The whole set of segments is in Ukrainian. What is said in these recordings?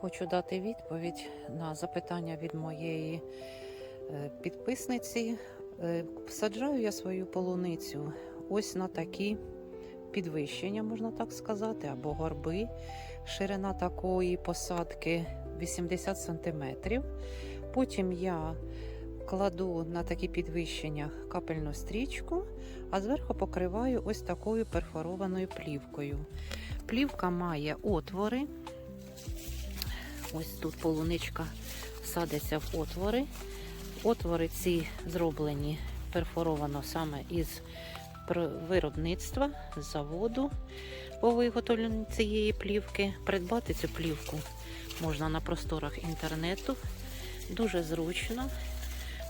Хочу дати відповідь на запитання від моєї е, підписниці. Е, Саджаю я свою полуницю ось на такі підвищення, можна так сказати, або горби. Ширина такої посадки 80 см. Потім я кладу на такі підвищення капельну стрічку, а зверху покриваю ось такою перфорованою плівкою. Плівка має отвори. Ось тут полуничка садиться в отвори. Отвори ці зроблені перфоровано саме із виробництва заводу по виготовленню цієї плівки. Придбати цю плівку можна на просторах інтернету. Дуже зручно.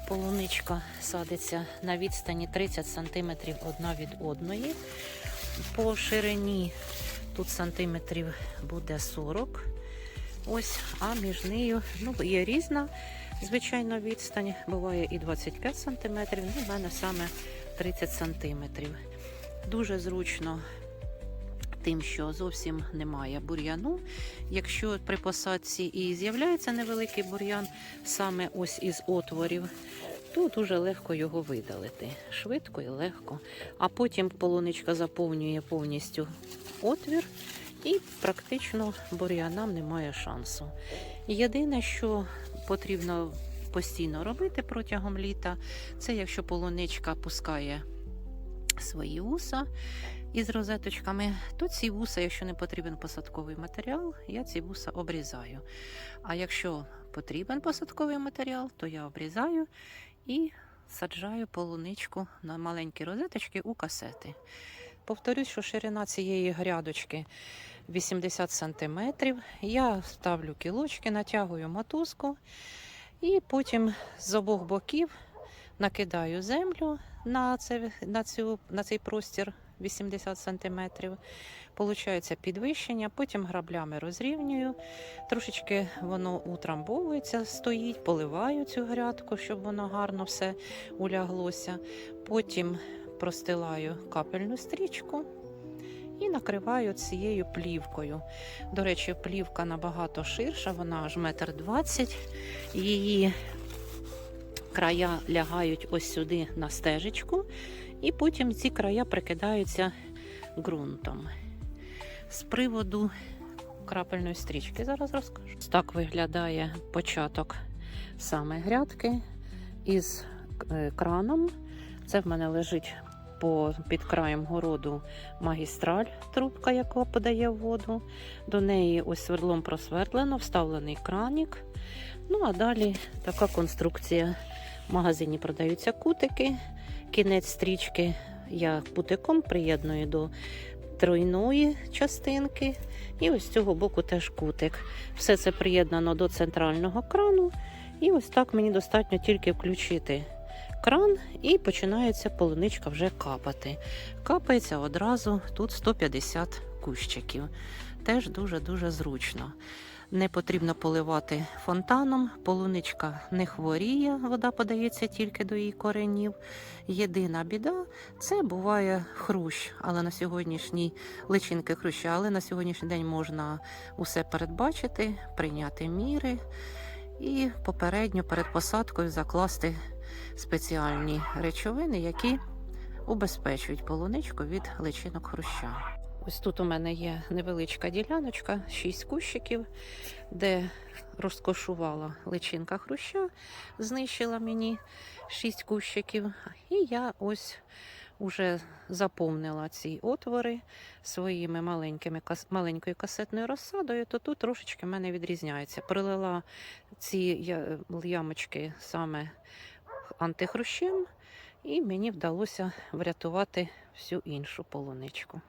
Полуничка садиться на відстані 30 см одна від одної. По ширині тут сантиметрів буде 40 Ось, а між нею ну, є різна, звичайно, відстань. Буває і 25 см, ну, в мене саме 30 см. Дуже зручно тим, що зовсім немає бур'яну. Якщо при посадці і з'являється невеликий бур'ян саме ось із отворів, то дуже легко його видалити. Швидко і легко. А потім полуничка заповнює повністю отвір. І практично бур'янам немає шансу. Єдине, що потрібно постійно робити протягом літа, це якщо полуничка пускає свої вуса із розеточками, то ці вуса, якщо не потрібен посадковий матеріал, я ці вуса обрізаю. А якщо потрібен посадковий матеріал, то я обрізаю і саджаю полуничку на маленькі розеточки у касети. Повторюсь, що ширина цієї грядочки 80 см. Я ставлю кілочки, натягую мотузку і потім з обох боків накидаю землю на, це, на, цю, на цей простір 80 см. Получається підвищення, потім граблями розрівнюю. Трошечки воно утрамбовується, стоїть, поливаю цю грядку, щоб воно гарно все уляглося. Потім простилаю капельну стрічку і накриваю цією плівкою. До речі, плівка набагато ширша, вона аж метр двадцять. Її края лягають ось сюди на стежечку, і потім ці края прикидаються ґрунтом. З приводу крапельної стрічки зараз розкажу. Так виглядає початок саме грядки із е, краном. Це в мене лежить по, під краєм городу магістраль, трубка, яка подає воду. До неї ось свердлом просвердлено, вставлений кранік. Ну а далі така конструкція. В магазині продаються кутики. Кінець стрічки я кутиком приєдную до тройної частинки. І ось з цього боку теж кутик. Все це приєднано до центрального крану. І ось так мені достатньо тільки включити кран і починається полуничка вже капати. Капається одразу тут 150 кущиків. Теж дуже-дуже зручно. Не потрібно поливати фонтаном, полуничка не хворіє, вода подається тільки до її коренів. Єдина біда це буває хрущ, але на сьогоднішній личинки хруща, але на сьогоднішній день можна усе передбачити, прийняти міри і попередньо перед посадкою закласти спеціальні речовини, які убезпечують полуничку від личинок хруща. Ось тут у мене є невеличка діляночка, 6 кущиків, де розкошувала личинка хруща, знищила мені 6 кущиків. І я ось уже заповнила ці отвори своїми маленькими, маленькою касетною розсадою, то тут трошечки в мене відрізняється. Прилила ці ямочки саме антихрущем, і мені вдалося врятувати всю іншу полуничку.